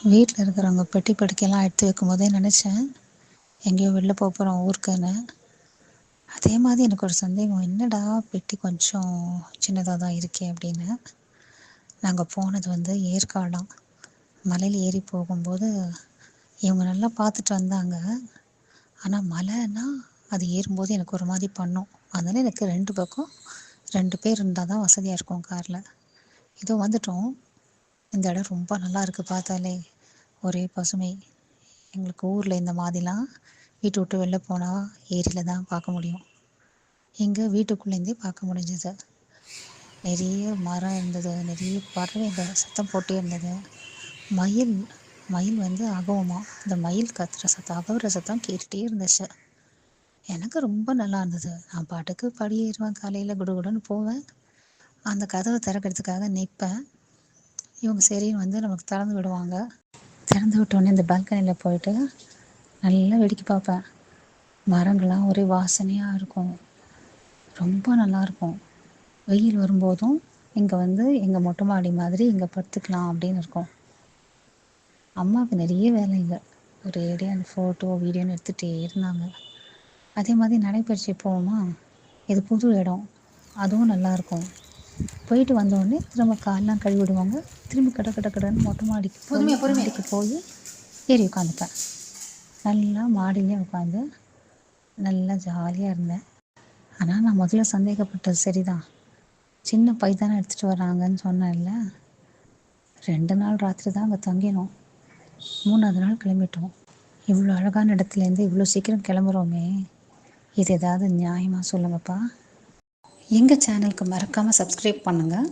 வீட்டில் இருக்கிறவங்க பெட்டி படுக்கையெல்லாம் எடுத்து வைக்கும்போதே நினச்சேன் எங்கேயோ வெளில போக போகிறோம் ஊருக்குன்னு. அதே மாதிரி எனக்கு ஒரு சந்தேகம் என்னடா பெட்டி கொஞ்சம் சின்னதாக தான் இருக்கே அப்படின்னு. நாங்கள் போனது வந்து ஏற்காடாம் மலையில் ஏறி போகும்போது இவங்க நல்லா பார்த்துட்டு வந்தாங்க. ஆனால் மலைன்னா அது ஏறும்போது எனக்கு ஒரு மாதிரி பண்ணும். அதனால் எனக்கு ரெண்டு பக்கம் ரெண்டு பேர் இருந்தால் தான் வசதியாக இருக்கும் காரில். இதோ வந்துட்டோம். இந்த இடம் ரொம்ப நல்லா இருக்குது பார்த்தாலே. ஒரே பசுமை. எங்களுக்கு ஊரில் இந்த மாதிரிலாம் வீட்டை விட்டு வெளில போனால் ஏரியில் தான் பார்க்க முடியும். இங்கே வீட்டுக்குள்ளேருந்தே பார்க்க முடிஞ்சது. நிறைய மரம் இருந்தது நிறைய பறவைகள் சத்தம் போட்டே இருந்தது. மயில் மயில் வந்து அகவுமா. இந்த மயில் கத்துற சத்தம் அகவுற சத்தம் கேட்டுகிட்டே இருந்துச்சு. எனக்கு ரொம்ப நல்லா இருந்தது. நான் பாட்டுக்கு படியேறுவேன் காலையில் குடுகுடுன்னு போவேன். அந்த கதவை திறக்கிறதுக்காக நிற்பேன் இவங்க சரின்னு வந்து நமக்கு திறந்து விடுவாங்க. திறந்து விட்டோடனே இந்த பால்கனியில் போயிட்டு நல்லா வெடிக்க பார்ப்பேன். மரங்கள்லாம் ஒரே வாசனையாக இருக்கும். ரொம்ப நல்லாயிருக்கும் வெயில் வரும்போதும் இங்கே வந்து எங்கள் மொட்டை மாடி மாதிரி இங்கே படுத்துக்கலாம் அப்படின்னு இருக்கும். அம்மாவுக்கு நிறைய வேலைங்க ஒரு அந்த ஃபோட்டோ வீடியோன்னு எடுத்துகிட்டே இருந்தாங்க. அதே மாதிரி நடைபயிற்சி போவோமா? இது புது இடம். அதுவும் நல்லாயிருக்கும் போயிட்டு வந்தோடனே திரும்ப காலெலாம் கழுவி விடுவாங்க திரும்பி கட கட கடன்னு மொட்டை மாடிக்கு மாடிக்கு போய் ஏறி உட்காந்துப்பேன் நல்லா மாடியிலே உட்காந்து நல்லா ஜாலியாக இருந்தேன். ஆனால் நான் முதல்ல சந்தேகப்பட்டது சரிதான். சின்ன பை தானே எடுத்துகிட்டு வராங்கன்னு சொன்னேன்ல. ரெண்டு நாள் ராத்திரி தான் அங்கே தங்கினோம். மூணாவது நாள் கிளம்பிட்டோம். இவ்வளோ அழகான இடத்துலேருந்து இவ்வளோ சீக்கிரம் கிளம்புறோமே. இது ஏதாவது நியாயமாக சொல்லுங்கப்பா? எங்கள் சேனலுக்கு மறக்காமல் சப்ஸ்கிரைப் பண்ணுங்கள்